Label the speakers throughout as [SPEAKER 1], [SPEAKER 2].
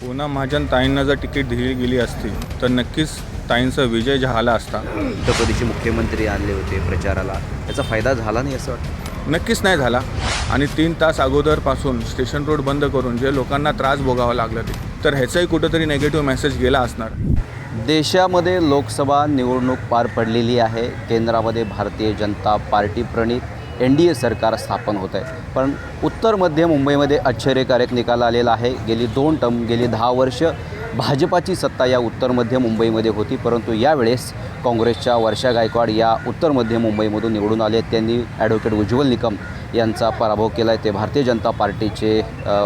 [SPEAKER 1] पूनम महाजन ताईंना जर तिकीट दिली गेली असती तर नक्कीच ताईंचा विजय झाला असता.
[SPEAKER 2] उत्तर प्रदेशचे मुख्यमंत्री आणले होते प्रचाराला. त्याचा फायदा झाला नाही असं वाटतं?
[SPEAKER 1] नक्कीच नाही झाला. आणि तीन तास अगोदरपासून स्टेशन रोड बंद करून जे लोकांना त्रास भोगावा लागला ते तर ह्याचाही कुठंतरी नेगेटिव्ह मेसेज गेला असणार.
[SPEAKER 2] देशामध्ये लोकसभा निवडणूक पार पडलेली आहे. केंद्रामध्ये भारतीय जनता पार्टी प्रणित. एन डी ए सरकार स्थापन होत आहे. पण उत्तर मध्य मुंबईमध्ये आश्चर्यकारक निकाल आलेला आहे. गेली दोन टर्म गेली दहा वर्ष भाजपाची सत्ता या उत्तर मध्य मुंबईमध्ये होती परंतु यावेळेस काँग्रेसच्या वर्षा गायकवाड या उत्तर मध्य मुंबईमधून निवडून आले त्यांनी ॲडव्होकेट उज्ज्वल निकम यांचा पराभव केला आहे ते भारतीय जनता पार्टीचे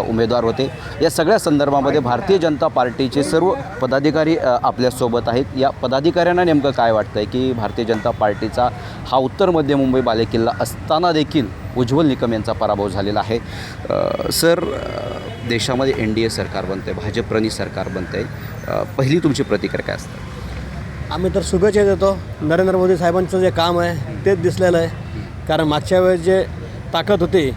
[SPEAKER 2] उमेदवार होते. या सगळ्या संदर्भामध्ये भारतीय जनता पार्टीचे सर्व पदाधिकारी आपल्यासोबत आहेत. या पदाधिकाऱ्यांना नेमकं काय वाटतं आहे की भारतीय जनता पार्टीचा हा उत्तर मध्य मुंबई बालेकिल्ला असताना देखील उज्ज्वल निकम यांचा पराभव झालेला आहे. सर देशामध्ये एन डी ए सरकार बनतं आहे भाजपप्रणित सरकार बनतं आहे पहिली तुमची प्रतिक्रिया काय असते?
[SPEAKER 3] आम्ही तर शुभेच्छा देतो. नरेंद्र मोदी साहेबांचं जे काम आहे तेच दिसलेलं आहे. कारण मागच्या वेळेस जे ताकद होती.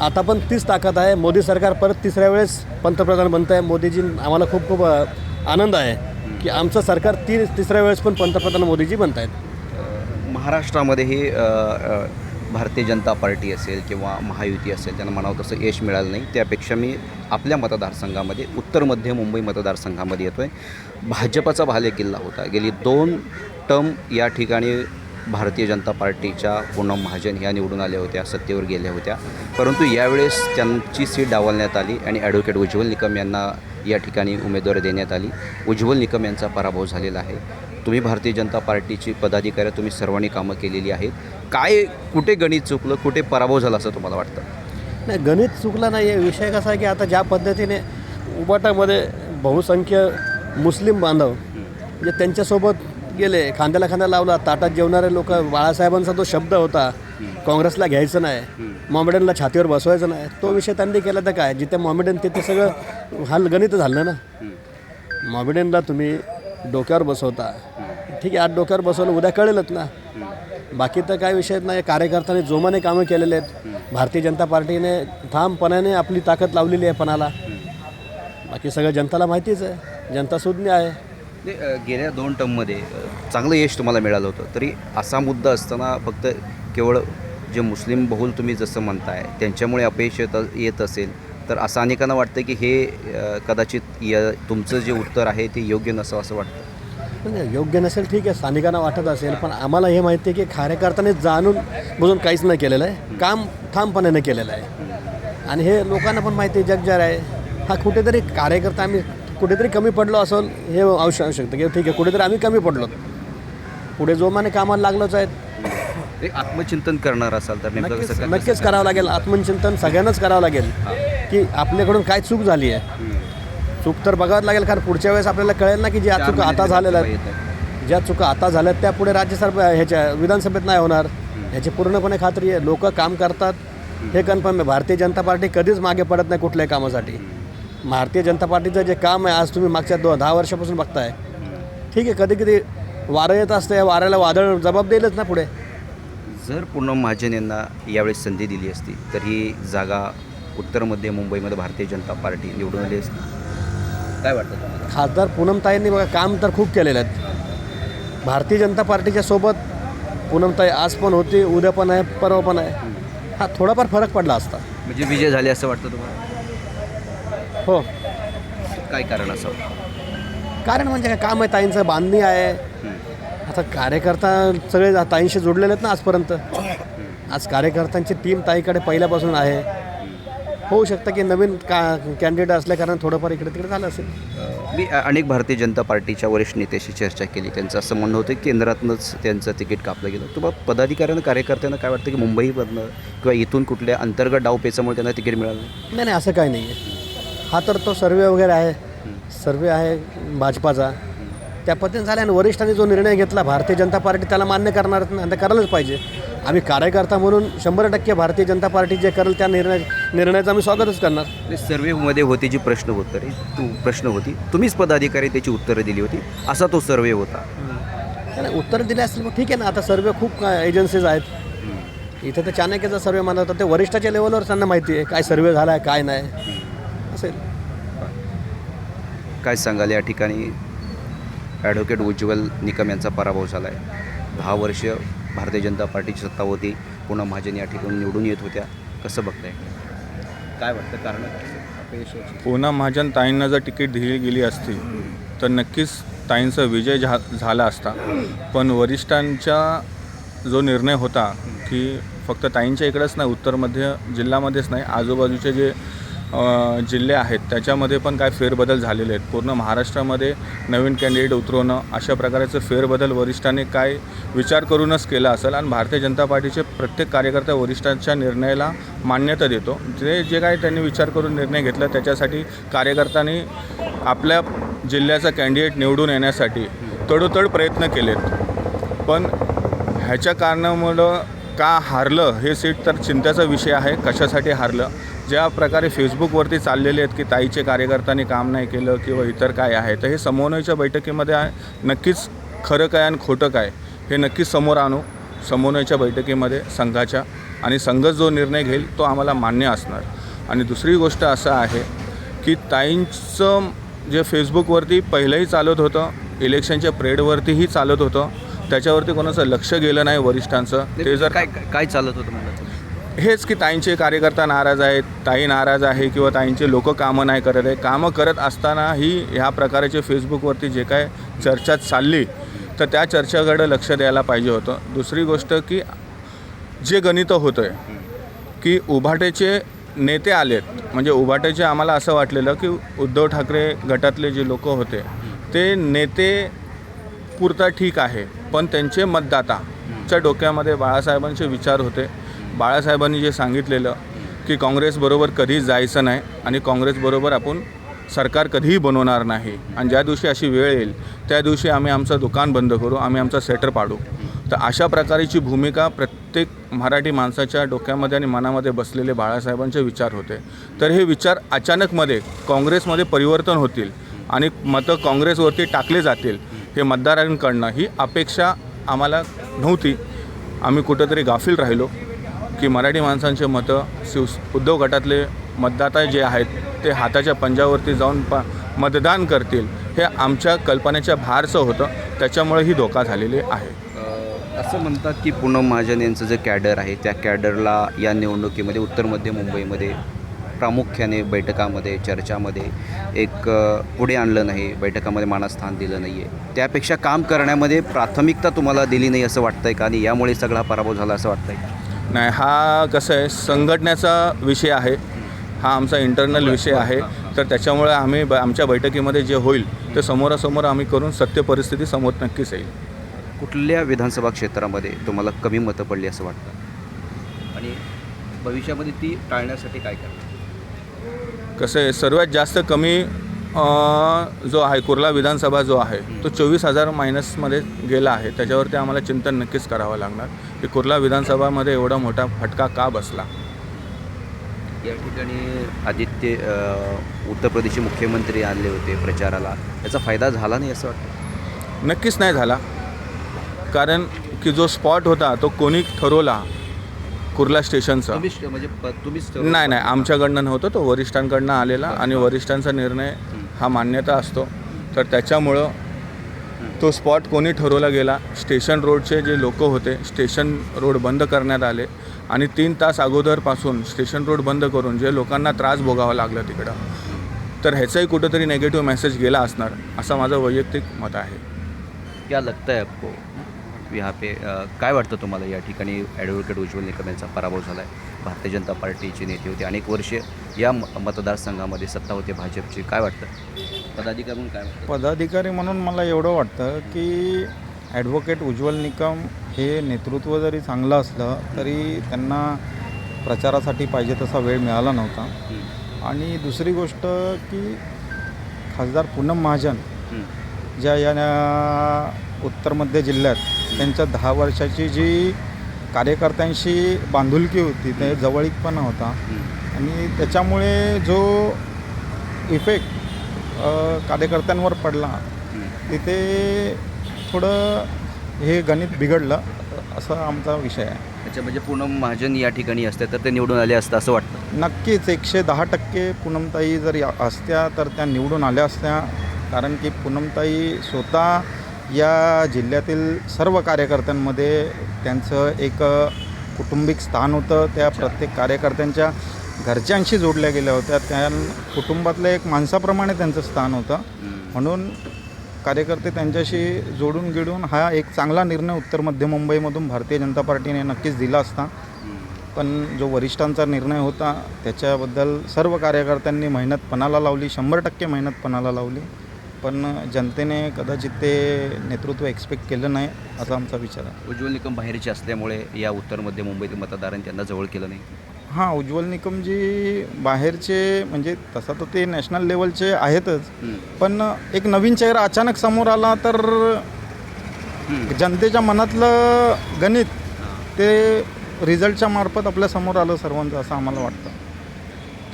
[SPEAKER 3] आता पण तीच ताकद आहे. मोदी सरकार परत तिसऱ्या वेळेस पंतप्रधान बनत आहे मोदीजी आम्हाला खूप खूप आनंद आहे की आमचं सरकार ती तिसऱ्या वेळेस पण पंतप्रधान मोदीजी बनत आहेत
[SPEAKER 2] महाराष्ट्रामध्ये ही भारतीय जनता पार्टी असेल किंवा महायुती असेल त्यांना म्हणावं तसं यश मिळालं नाही. त्यापेक्षा मी आपल्या मतदारसंघामध्ये उत्तर मध्य मुंबई मतदारसंघामध्ये येतो आहे भाजपाचा भाले किल्ला होता. गेली दोन टर्म या ठिकाणी भारतीय जनता पार्टीच्या पूनम महाजन ह्या निवडून आल्या होत्या सत्तेवर गेल्या होत्या. परंतु यावेळेस त्यांची सीट डावलण्यात आली आणि ॲडव्होकेट उज्ज्वल निकम यांना या ठिकाणी उमेदवारी देण्यात आली. उज्ज्वल निकम यांचा पराभव झालेला आहे. तुम्ही भारतीय जनता पार्टीची पदाधिकारी तुम्ही सर्वांनी कामं केलेली आहेत. काय कुठे गणित चुकलं कुठे पराभव झाला असं तुम्हाला वाटतं?
[SPEAKER 3] नाही गणित चुकलं नाही. आहे विषय कसा आहे की आता ज्या पद्धतीने उबाटामध्ये बहुसंख्य मुस्लिम बांधव जे त्यांच्यासोबत गेले खांद्याला खांदा लावला ताटात जेवणारे लोक बाळासाहेबांचा तो शब्द होता काँग्रेसला घ्यायचं नाही मॉमेडनला छातीवर बसवायचं नाही तो विषय त्यांनी केला तर काय? जिथे मॉमेडन तिथे सगळं हाल गणित झालं ना. मॉमेडनला तुम्ही डोक्यावर बसवता. ठीक आहे आज डोक्यावर बसवलं उद्या कळेलच ना. बाकी तर काय विषय नाही कार्यकर्त्यांनी जोमाने कामं केलेले आहेत. भारतीय जनता पार्टीने ठामपणाने आपली ताकद लावलेली आहे पणाला. बाकी सगळं जनताला माहितीच आहे जनता सुज्ञ आहे.
[SPEAKER 2] ते, गेल्या दोन टर्ममध्ये चांगलं यश तुम्हाला मिळालं होतं. तरी असा मुद्दा असताना फक्त केवळ जे मुस्लिम बहुल तुम्ही जसं म्हणताय त्यांच्यामुळे अपयश येत येत असेल तर असं अनेकांना वाटतं की हे कदाचित य तुमचं जे उत्तर आहे ते योग्य नसावं असं वाटतं?
[SPEAKER 3] म्हणजे योग्य नसेल ठीक आहे स्थानिकांना वाटत असेल पण आम्हाला हे माहिती आहे की कार्यकर्त्याने जाणून बुजून काहीच नाही केलेलं आहे काम ठामपणाने केलेलं आहे. आणि हे लोकांना पण माहिती आहे जगजार आहे. हा कुठेतरी कार्यकर्ता आम्ही कुठेतरी कमी पडलो असेल हे आवश्यक असू शकतं. की ठीक आहे कुठेतरी आम्ही कमी पडलो. पुढे जोमाने कामाला लागलोच आहेत.
[SPEAKER 2] एक आत्मचिंतन करणार असाल तर नेमकं
[SPEAKER 3] नक्कीच
[SPEAKER 2] कसं करणार?
[SPEAKER 3] नक्कीच करावं लागेल. आत्मचिंतन सगळ्यांनाच करावं लागेल. की आपल्याकडून काय चूक झाली आहे. चूक तर बघावं लागेल कारण पुढच्या वेळेस आपल्याला कळेल ना की ज्या
[SPEAKER 2] चार
[SPEAKER 3] चुका आता झालेल्या
[SPEAKER 2] येत
[SPEAKER 3] आहेत ज्या चुका आता झाल्यात त्या पुढे राज्यसभा ह्याच्या विधानसभेत नाही होणार. ह्याची पूर्णपणे खात्री आहे. लोक काम करतात. हे कन्फर्म आहे. भारतीय जनता पार्टी कधीच मागे पडत नाही कुठल्याही कामासाठी. भारतीय जनता पार्टीचं जे काम आहे आज तुम्ही मागच्या दो दहा वर्षापासून बघताय. ठीक आहे कधी कधी वारं येत असतं या वाऱ्याला वादळ जबाब देईलच ना पुढे.
[SPEAKER 2] जर पूनम महाजन यांना यावेळेस संधी दिली असती तर ही जागा उत्तर मध्य मुंबईमध्ये भारतीय जनता पार्टी निवडून आली असती. काय वाटतं तुम्हाला?
[SPEAKER 3] खासदार पूनमताईंनी बघा काम तर खूप केलेलं आहेत. भारतीय जनता पार्टीच्या सोबत पूनमताई आज पण होती उद्या पण आहे परवा पण आहे. हा थोडाफार फरक पडला असता.
[SPEAKER 2] म्हणजे विजय झाले असं वाटतं तुम्हाला?
[SPEAKER 3] हो.
[SPEAKER 2] काय कारण असावं
[SPEAKER 3] कारण म्हणजे काय काम आहे ताईंचं बांधणी आहे. आता कार्यकर्ता सगळे ताईंशी जोडलेले आहेत ना आजपर्यंत. आज कार्यकर्त्यांची टीम ताईकडे पहिल्यापासून आहे. होऊ शकतं की नवीन का कॅन्डिडेट असल्या कारण थोडंफार इकडे तिकडे झालं असेल.
[SPEAKER 2] मी अ- अनेक भारतीय जनता पार्टीच्या वरिष्ठ नेत्याशी चर्चा केली. त्यांचं असं म्हणणं होतं की केंद्रातनंच त्यांचं तिकीट कापलं गेलं. तुम्हाला पदाधिकाऱ्यांना कार्यकर्त्यांना काय वाटतं की मुंबईमधनं किंवा इथून कुठल्या अंतर्गत डावपेचामुळे त्यांना तिकीट मिळालं? नाही?
[SPEAKER 3] नाही नाही असं काही नाही आहे हा तर तो सर्वे वगैरे आहे. सर्वे आहे भाजपाचा. त्या पद्धतीने झाल्या आणि वरिष्ठांनी जो निर्णय घेतला भारतीय जनता पार्टी त्याला मान्य करणारच नाही आणि ते करायलाच पाहिजे. आम्ही कार्यकर्ता म्हणून शंभर टक्के भारतीय जनता पार्टी जे करेल त्या निर्णय निर्णयाचं आम्ही स्वागतच करणार.
[SPEAKER 2] ते सर्वेमध्ये होती जी प्रश्न होतं तू प्रश्न होती. तुम्हीच पदाधिकारी त्याची उत्तरं दिली होती. असा तो सर्वे होता.
[SPEAKER 3] उत्तर दिले असतील मग ठीक आहे ना आता सर्वे खूप एजन्सीज आहेत. इथे तर चाणक्याचा सर्वे मानला होता ते वरिष्ठाच्या लेवलवर त्यांना माहिती आहे काय सर्वे झाला आहे काय नाही. असेल.
[SPEAKER 2] काय सांगाल या ठिकाणी? ॲडव्होकेट उज्ज्वल निकम यांचा पराभव झाला आहे दहा वर्ष भारतीय जनता पार्टीची सत्ता होती. पुन्हा महाजन या ठिकाणी निवडून येत होत्या. कसं बघताय? काय वाटतं कारण?
[SPEAKER 1] पूनम महाजन ताईंना जर तिकीट दिली गेली असती तर नक्कीच ताईंचा विजय झा झाला असता. पण वरिष्ठांचा जो निर्णय होता की फक्त ताईंच्या इकडंच नाही उत्तर मध्य जिल्ह्यामध्येच नाही आजूबाजूचे जे जिल्हे आहेत. त्याच्यामध्ये पण काय फेरबदल झालेले आहेत. पूर्ण महाराष्ट्रामध्ये नवीन कॅन्डिडेट उतरवणं अशा प्रकारचं फेरबदल वरिष्ठाने काय विचार करूनच केला असेल आणि भारतीय जनता पार्टीचे प्रत्येक कार्यकर्ता वरिष्ठांच्या निर्णयाला मान्यता देतो. जे जे काही त्यांनी विचार करून निर्णय घेतला त्याच्यासाठी कार्यकर्त्यांनी आपल्या जिल्ह्याचा कॅन्डिडेट निवडून येण्यासाठी तडोतड प्रयत्न केलेत. पण ह्याच्या कारणामुळं का हारलं हे सीट तर चिंतेचा विषय आहे कशासाठी हारलं? ज्या प्रकारे फेसबुकवरती चाललेले आहेत की ताईचे कार्यकर्त्यांनी काम नाही केलं किंवा इतर काय आहे तर हे समन्वयच्या बैठकीमध्ये आहे. नक्कीच खरं काय आणि खोटं काय हे नक्कीच समोर आणू समन्वयच्या बैठकीमध्ये संघाच्या. आणि संघ जो निर्णय घेईल तो आम्हाला मान्य असणार. आणि दुसरी गोष्ट असं आहे की ताईंचं जे फेसबुकवरती पहिलंही चालत होतं इलेक्शनच्या प्रेडवरतीही चालत होतं त्याच्यावरती कोणाचं लक्ष गेलं नाही वरिष्ठांचं ते जर
[SPEAKER 2] काय काय चालत होतं म्हणलं?
[SPEAKER 1] हेच की ताईंचे कार्यकर्ता नाराज आहेत ताई नाराज आहे किंवा ताईंचे लोक कामं नाही करत आहे कामं करत असतानाही ह्या प्रकारचे फेसबुकवरती जे काय चर्चा चालली तर त्या चर्चेकडे लक्ष द्यायला पाहिजे होतं दुसरी गोष्ट की जे गणित होतं आहे की उभाटेचे नेते आलेत म्हणजे उभाटेचे आम्हाला असं वाटलेलं की उद्धव ठाकरे गटातले जे लोक होते ते नेते पुरता ठीक आहे. पण त्यांचे मतदाताच्या डोक्यामध्ये बाळासाहेबांचे विचार होते. बाळासाहेबांनी जे सांगितलेलं की काँग्रेसबरोबर कधीच जायचं नाही आणि काँग्रेसबरोबर आपण सरकार कधीही बनवणार नाही. आणि ज्या दिवशी अशी वेळ येईल त्या दिवशी आम्ही आमचं दुकान बंद करू आम्ही आमचा सेटर पाडू. तर अशा प्रकारची भूमिका प्रत्येक मराठी माणसाच्या डोक्यामध्ये आणि मनामध्ये बसलेले बाळासाहेबांचे विचार होते. तर हे विचार अचानकमध्ये काँग्रेसमध्ये परिवर्तन होतील आणि मतं काँग्रेसवरती टाकले जातील. हे मतदारांकडनं ही अपेक्षा आम्हाला नव्हती. आम्ही कुठंतरी गाफील राहिलो की मराठी माणसांचे मतं शिव उद्धव गटातले मतदाता जे आहेत ते हाताच्या पंजावरती जाऊन प मतदान करतील हे आमच्या कल्पनेच्या भारचं होतं. त्याच्यामुळे ही धोका झालेली आहे.
[SPEAKER 2] असं म्हणतात की पूनम महाजन यांचं जे कॅडर आहे त्या कॅडरला या निवडणुकीमध्ये उत्तर मध्य मुंबईमध्ये प्रामुख्याने बैठकामध्ये चर्चामध्ये एक पुढे आणलं नाही बैठकामध्ये मानास्थान दिलं नाही आहे त्यापेक्षा काम करण्यामध्ये प्राथमिकता तुम्हाला दिली नाही असं वाटतंय का? आणि यामुळे सगळा पराभव झाला असं वाटतंय का?
[SPEAKER 1] नाही हा कसं आहे संघटनेचा विषय आहे. हा आमचा इंटरनल विषय आहे. तर त्याच्यामुळे आम्ही ब आमच्या बैठकीमध्ये जे होईल ते समोरासमोर आम्ही करून सत्य परिस्थिती समोर नक्कीच येईल.
[SPEAKER 2] कुठल्या विधानसभा क्षेत्रामध्ये तुम्हाला कमी मतं पडली असं वाटतं? आणि भविष्यामध्ये ती टाळण्यासाठी काय करणार?
[SPEAKER 1] कसं आहे सर्वात जास्त कमी जो आहे कुर्ला विधानसभा जो आहे तो चोवीस हजार मायनसमध्ये गेला आहे. त्याच्यावरती आम्हाला चिंतन नक्कीच करावं लागणार की कुर्ला विधानसभामध्ये एवढा मोठा फटका का बसला?
[SPEAKER 2] या ठिकाणी आदित्य उत्तर प्रदेशचे मुख्यमंत्री आणले होते प्रचाराला. याचा फायदा झाला नाही असं वाटतं?
[SPEAKER 1] नक्कीच नाही झाला. कारण की जो स्पॉट होता तो कोणी ठरवला कुर्ला स्टेशनचा.
[SPEAKER 2] म्हणजे प- तुम्हीच
[SPEAKER 1] नाही नाही आमच्याकडनं नव्हतं तो. वरिष्ठांकडनं आलेला आणि वरिष्ठांचा निर्णय हा मान्यता असतो. तर त्याच्यामुळं तो स्पॉट कोणी ठरवला गेला स्टेशन रोडचे जे लोक होते स्टेशन रोड बंद करण्यात आले आणि तीन तास अगोदरपासून स्टेशन रोड बंद करून जे लोकांना त्रास भोगावा लागला तिकडं तर ह्याचाही कुठंतरी नेगेटिव्ह मेसेज गेला असणार असं माझं वैयक्तिक मत आहे.
[SPEAKER 2] क्या लगता है आपको? यहाँ पे काय वाटतं तुम्हाला या ठिकाणी ॲडव्होकेट उज्ज्वल निकम यांचा पराभव झाला आहे भारतीय जनता पार्टीचे नेते होते अनेक वर्ष या मतदारसंघामध्ये सत्ता होते भाजपची. काय वाटतं? पदाधिकारी म्हणून काय वाटतं?
[SPEAKER 4] पदाधिकारी म्हणून मला एवढं वाटतं की ॲडव्होकेट उज्ज्वल निकम हे नेतृत्व जरी चांगलं असलं तरी त्यांना प्रचारासाठी पाहिजे तसा वेळ मिळाला नव्हता. आणि दुसरी गोष्ट की खासदार पूनम महाजन ज्या या उत्तर मध्य जिल्ह्यात त्यांच्या दहा वर्षाची जी कार्यकर्त्यांशी बांधिलकी होती ते जवळीकपणा होता. आणि त्याच्यामुळे जो इफेक्ट कार्यकर्त्यांवर पडला. तिथे थोडं हे गणित बिघडलं असा आमचा विषय आहे
[SPEAKER 2] अच्छा म्हणजे पूनम महाजन या ठिकाणी असते तर ते निवडून आले असतं असं वाटतं
[SPEAKER 4] नक्कीच एकशे दहा टक्के पूनमताई जर या- असत्या तर त्या निवडून आल्या असत्या कारण की पूनमताई स्वतः या जिल्ह्यातील सर्व कार्यकर्त्यांमध्ये त्यांचं एक कुटुंबिक स्थान होतं. त्या प्रत्येक कार्यकर्त्यांच्या घरच्यांशी जोडल्या गेल्या होत्या. त्या कुटुंबातल्या एक माणसाप्रमाणे त्यांचं स्थान होतं. म्हणून कार्यकर्ते त्यांच्याशी जोडून गिळून हा एक चांगला निर्णय उत्तर मध्य मुंबईमधून भारतीय जनता पार्टीने नक्कीच दिला असता. पण जो वरिष्ठांचा निर्णय होता त्याच्याबद्दल सर्व कार्यकर्त्यांनी मेहनत पणाला लावली शंभर टक्के मेहनत पणाला लावली. पण जनतेने कदाचित ते नेतृत्व एक्सपेक्ट केलं नाही असा आमचा विचार आहे.
[SPEAKER 2] उज्ज्वल निकम बाहेरचे असल्यामुळे या उत्तर मध्य मुंबईतील मतदारांनी त्यांना जवळ केलं नाही?
[SPEAKER 4] हां उज्ज्वल निकमजी बाहेरचे म्हणजे तसं तर ते नॅशनल लेवलचे आहेतच पण एक नवीन चेहरा अचानक समोर आला तर जनतेच्या मनातलं गणित ते रिझल्टच्या मार्फत आपल्यासमोर आलं सर्वांचं असं आम्हाला वाटतं.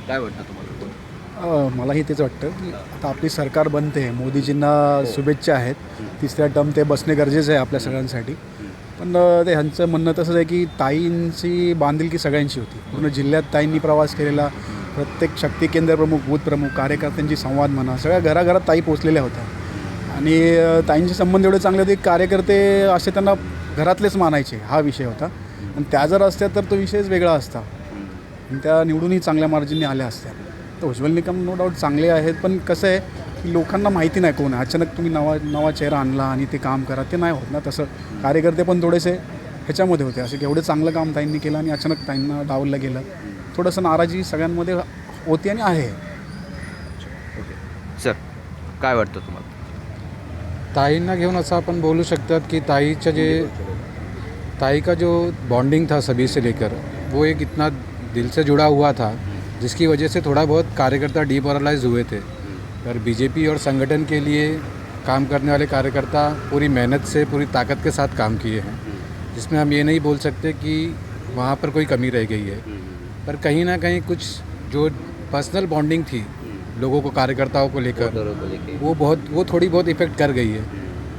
[SPEAKER 2] काय वाटतं तुम्हाला?
[SPEAKER 5] मलाही तेच वाटतं की आता आपली सरकार बनते मोदीजींना शुभेच्छा आहेत. तिसऱ्या टर्म ते बसणे गरजेचं आहे आपल्या सगळ्यांसाठी. पण ते ह्यांचं म्हणणं तसंच आहे की ताईंची बांधिलकी सगळ्यांची होती. पूर्ण जिल्ह्यात ताईंनी प्रवास केलेला प्रत्येक शक्ती केंद्र प्रमुख बूथ प्रमुख कार्यकर्त्यांची संवाद म्हणा सगळ्या घराघरात ताई पोचलेल्या होत्या. आणि ताईंचे संबंध एवढे चांगले होते की कार्यकर्ते असे त्यांना घरातलेच मानायचे हा विषय होता. आणि त्या जर असत्या तर तो विषयच वेगळा असता. आणि त्या निवडूनही चांगल्या मार्जिनने आल्या असत्या. तर उज्ज्वल निकम नो डाऊट चांगले आहेत पण कसं आहे की लोकांना माहिती नाही कोण आहे. अचानक तुम्ही नवा नवा चेहरा आणला आणि ते काम करा ते नाही होत ना तसं. कार्यकर्ते पण थोडेसे ह्याच्यामध्ये होते. असं की एवढं चांगलं काम ताईंनी केलं आणि अचानक ताईंना डावललं गेलं. थोडंसं नाराजी सगळ्यांमध्ये होती आणि आहे.
[SPEAKER 2] सर काय वाटतं तुम्हाला?
[SPEAKER 6] ताईंना घेऊन असं आपण बोलू शकतात की ताईचं जे ताई का जो बॉन्डिंग था सभी से लेकर वो एक इतना दिल से जुड़ा हुआ था. जिसकी वजह से थोड़ा बहुत कार्यकर्ता डिमोरलाइज हुए थे। पर बीजेपी और संगठन के लिए काम करने वाले कार्यकर्ता पूरी मेहनत से पूरी ताकत के साथ काम किए हैं। जिसमें हम ये नहीं बोल सकते कि वहाँ पर कोई कमी रह गई है। पर कहीं ना कहीं कुछ जो पर्सनल बॉन्डिंग थी लोगों को कार्यकर्ताओं को लेकर वो बहुत वो थोड़ी बहुत इफ़ेक्ट कर गई है।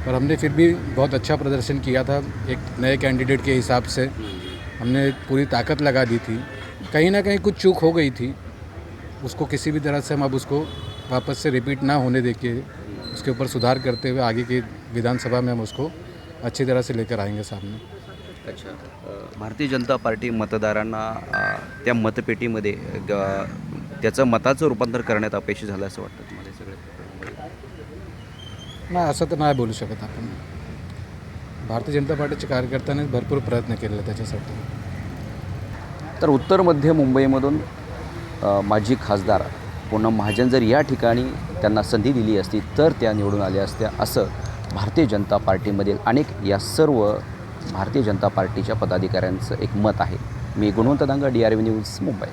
[SPEAKER 6] पर हमने फिर भी बहुत अच्छा प्रदर्शन किया था। एक नए कैंडिडेट के हिसाब से हमने पूरी ताकत लगा दी थी। कहीं ना कहीं कुछ चूक हो गई थी। उसको किसी भी तरह से हम अब उसको वापस से रिपीट ना होने दे के उसके ऊपर सुधार करते हुए आगे की विधानसभा में हम उसको अच्छी तरह से लेकर आएंगे सामने।
[SPEAKER 2] अच्छा। भारतीय जनता पार्टी मतदारांना त्या मतपेटीमध्ये त्याचं मताचं रूपांतर करण्यात अपयशी झालं असं वाटतं तुम्हाला सगळे?
[SPEAKER 6] नाही असं तर नाही बोलू शकत आपण. भारतीय जनता पार्टीच्या कार्यकर्त्यांनी भरपूर प्रयत्न केलेले त्याच्यासाठी.
[SPEAKER 2] तर उत्तर मध्य मुंबईमधून माजी खासदार पूनम महाजन जर या ठिकाणी त्यांना संधी दिली असती तर त्या निवडून आल्या असत्या असं भारतीय जनता पार्टीमधील अनेक या सर्व भारतीय जनता पार्टीच्या पदाधिकाऱ्यांचं एक मत आहे. मी Gunwant Danga D R V news Mumbai.